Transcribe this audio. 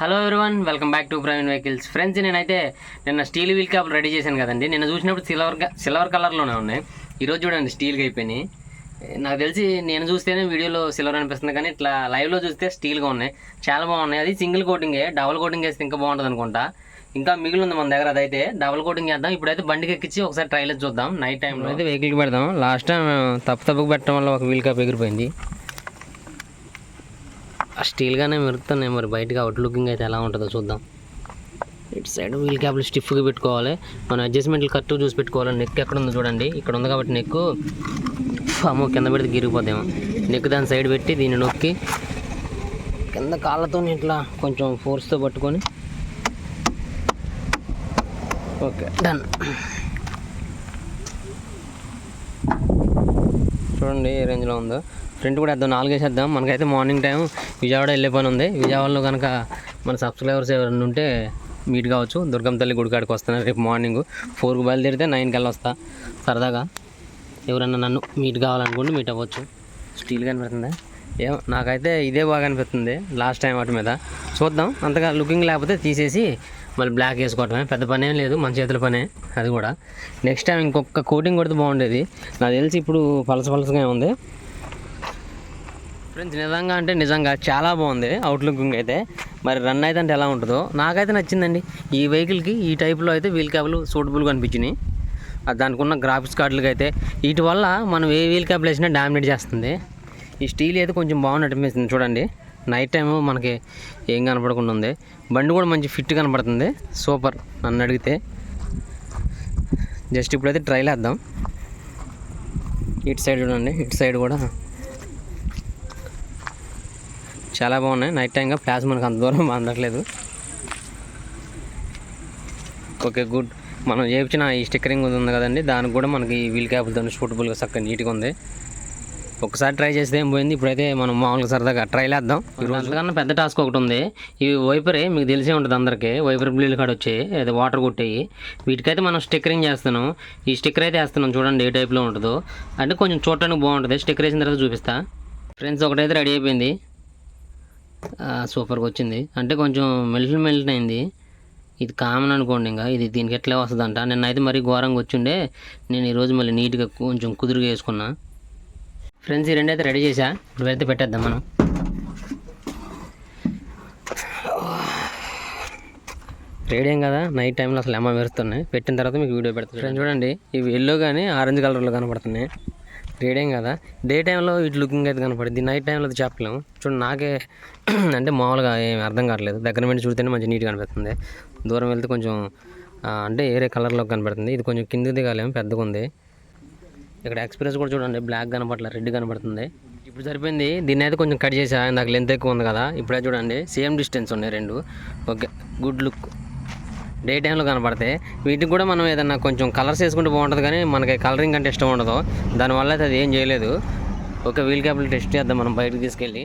Hello everyone welcome back to Praveen vehicles friends నేనైతే నిన్న steel wheel cap ready చేశాను కదండి. నిన్న చూసినప్పుడు సిల్వర్ సిల్వర్ కలర్లోనే ఉన్నాయి. ఈరోజు చూడండి స్టీల్గా అయిపోయినాయి. నాకు తెలిసి నేను చూస్తేనే వీడియోలో సిల్వర్ అనిపిస్తుంది కానీ ఇట్లా లైవ్లో చూస్తే స్టీల్గా ఉన్నాయి. చాలా బాగున్నాయి. అది సింగిల్ కోటింగే డబుల్ కోటింగ్ వేస్తే ఇంకా బాగుంటుంది అనుకుంటా. ఇంకా మిగిలి ఉంది మన దగ్గర అదైతే డబుల్ కోటింగ్ చేద్దాం. ఇప్పుడైతే బండికి ఎక్కించి ఒకసారి ట్రైలర్ చూద్దాం. నైట్ టైంలో అయితే వెహికల్కి పెడదాం. లాస్ట్ టైం తప్పు తప్పుకు పెట్టడం వల్ల ఒక వీల్ క్యాప్ ఎగిరిపోయింది. స్టీల్గానే మెరుగుతున్నాయి మరి. బయటకి అవుట్ లుకింగ్ అయితే ఎలా ఉంటుందో చూద్దాం. ఇటు సైడ్ వీల్ క్యాప్లు స్టిఫ్గా పెట్టుకోవాలి. మనం అడ్జస్ట్మెంట్లు కరెక్ట్ చూసి పెట్టుకోవాలి. నెక్ ఎక్కడ ఉందో చూడండి. ఇక్కడ ఉంది కాబట్టి నెక్ అమ్మో కింద పెడితే గిరిగిపోద్దేమో నెక్ దాని సైడ్ పెట్టి దీన్ని నొక్కి కింద కాళ్ళతో ఇట్లా కొంచెం ఫోర్స్తో పట్టుకొని. ఓకే డన్ చూడండి ఏ రేంజ్లో ఉందో. ఫ్రంట్ కూడా వేద్దాం నాలుగు వేసేద్దాం మనకైతే మార్నింగ్ టైం విజయవాడ వెళ్ళే పని ఉంది. విజయవాడలో కనుక మన సబ్స్క్రైబర్స్ ఎవరైనా ఉంటే మీట్ కావచ్చు. దుర్గం తల్లి గుడికాడికి వస్తాను రేపు మార్నింగ్. ఫోర్కి బయలుదేరితే నైన్కి వెళ్ళి వస్తా. సరదాగా ఎవరన్నా నన్ను మీట్ కావాలనుకుంటే మీట్ అవ్వచ్చు. స్టీల్ కనిపిస్తుందా? ఏమో నాకైతే ఇదే బాగా అనిపిస్తుంది. లాస్ట్ టైం వాటి మీద. చూద్దాం. అంతగా లుకింగ్ లేకపోతే తీసేసి మళ్ళీ బ్లాక్ వేసుకోవటమే. పెద్ద పనేం లేదు. మన చేతుల పనే. అది కూడా. నెక్స్ట్ టైం ఇంకొక కోటింగ్ కొడితే బాగుండేది. నాకు తెలిసి ఇప్పుడు పలస పలసగా ఉంది. ఫ్రెండ్స్ నిజంగా అంటే నిజంగా చాలా బాగుంది అవుట్లుకింగ్ అయితే. మరి రన్ అయితే అంటే ఎలా ఉంటుందో? నాకైతే నచ్చిందండి. ఈ వెహికల్కి ఈ టైప్లో అయితే వీల్ క్యాబ్లు సూటబుల్గా అనిపించినాయి. దానికి ఉన్న గ్రాఫిక్స్ కార్డులకి అయితే. వీటి వల్ల మనం ఏ వీల్ క్యాబ్లు వేసినా డామినేట్ చేస్తుంది. ఈ స్టీల్ అయితే కొంచెం బాగున్నట్టు అనిపిస్తుంది చూడండి. నైట్ టైం మనకి ఏం కనపడకుండా ఉంది. బండి కూడా మంచి ఫిట్ కనపడుతుంది. సూపర్ నన్ను అడిగితే. జస్ట్ ఇప్పుడైతే ట్రైల్ వేద్దాం. ఇటు సైడ్ చూడండి. ఇటు సైడ్ కూడా చాలా బాగున్నాయి. నైట్ టైంగా ఫ్లాష్ మనకు అంత దూరం అందట్లేదు. Okay good. మనం చేయించిన ఈ స్టిక్కరింగ్ ఉంది కదండి దానికి కూడా మనకి వీల్ క్యాపులతో సూటబుల్గా చక్కగా నీట్గా ఉంది. ఒకసారి ట్రై చేస్తే ఏం పోయింది? ఇప్పుడైతే మనం మామూలుగా సరదాగా ట్రైల్ వేద్దాం ఈ పెద్ద టాస్క్ ఒకటి ఉంది. ఈ వైపరే మీకు తెలిసే ఉంటుంది అందరికీ వైపర్ బ్లీలు కాడ వచ్చి అది వాటర్ కొట్టేయి. వీటికైతే మనం స్టిక్కరింగ్ చేస్తున్నాం. ఈ స్టిక్కర్ అయితే వేస్తున్నాం చూడండి ఏ టైప్లో ఉంటుందో. అంటే కొంచెం చూడటానికి బాగుంటుంది. స్టిక్కర్ వేసిన తర్వాత చూపిస్తా. ఫ్రెండ్స్ ఒకటైతే రెడీ అయిపోయింది. సూపర్గా వచ్చింది. అంటే కొంచెం మెల్ట్ మెల్ట్ అయింది. ఇది కామన్ అనుకోండి ఇంకా. ఇది దీనికి ఎట్లా వస్తుందంట? నిన్న అయితే మరీ ఘోరంగా వచ్చిండే. నేను ఈరోజు మళ్ళీ నీట్గా కొంచెం కుదురుగా వేసుకున్నా. ఫ్రెండ్స్ ఈ రెండైతే రెడీ చేశా ఇప్పుడు అయితే పెట్టేద్దాం మనం. రెడీ కదా? నైట్ టైంలో అసలు ఎమ్మ మెరుస్తున్నాయి. పెట్టిన తర్వాత మీకు వీడియో పెడతాను ఫ్రెండ్స్ చూడండి. ఇవి ఎల్లో కానీ ఆరెంజ్ కలర్లో కనపడుతున్నాయి. రేడియం కదా? డే టైంలో ఇటు లుకింగ్ అయితే కనపడింది. నైట్ టైంలో అది చెప్పలేము. చూడండి నాకే అంటే మామూలుగా ఏం అర్థం కావట్లేదు. దగ్గర నుండి చూస్తేనే మంచి నీట్గా కనిపిస్తుంది దూరం వెళ్తే కొంచెం అంటే ఏరే కలర్లో కనపడుతుంది. ఇది కొంచెం కింద దిగాలేము పెద్దగా ఉంది. ఇక్కడ ఎక్స్ప్రెస్ కూడా చూడండి బ్లాక్ కనపడలేదు రెడ్ కనపడుతుంది. ఇప్పుడు సరిపోయింది. దీన్ని అయితే కొంచెం కట్ చేసా. నాకు లెంత్ ఎక్కువ ఉంది కదా. ఇప్పుడే చూడండి. సేమ్ డిస్టెన్స్ ఉన్నాయి రెండు. ఓకే గుడ్ లుక్ డే టైంలో కనపడతాయి. వీటికి కూడా మనం ఏదన్నా కొంచెం కలర్స్ వేసుకుంటే బాగుంటుంది కానీ మనకి కలరింగ్ అంటే ఇష్టం ఉండదు. దానివల్ల అయితే అది ఏం చేయలేదు. ఒక వీల్ క్యాప్లు టెస్ట్ చేద్దాం మనం బయటకు తీసుకెళ్ళి.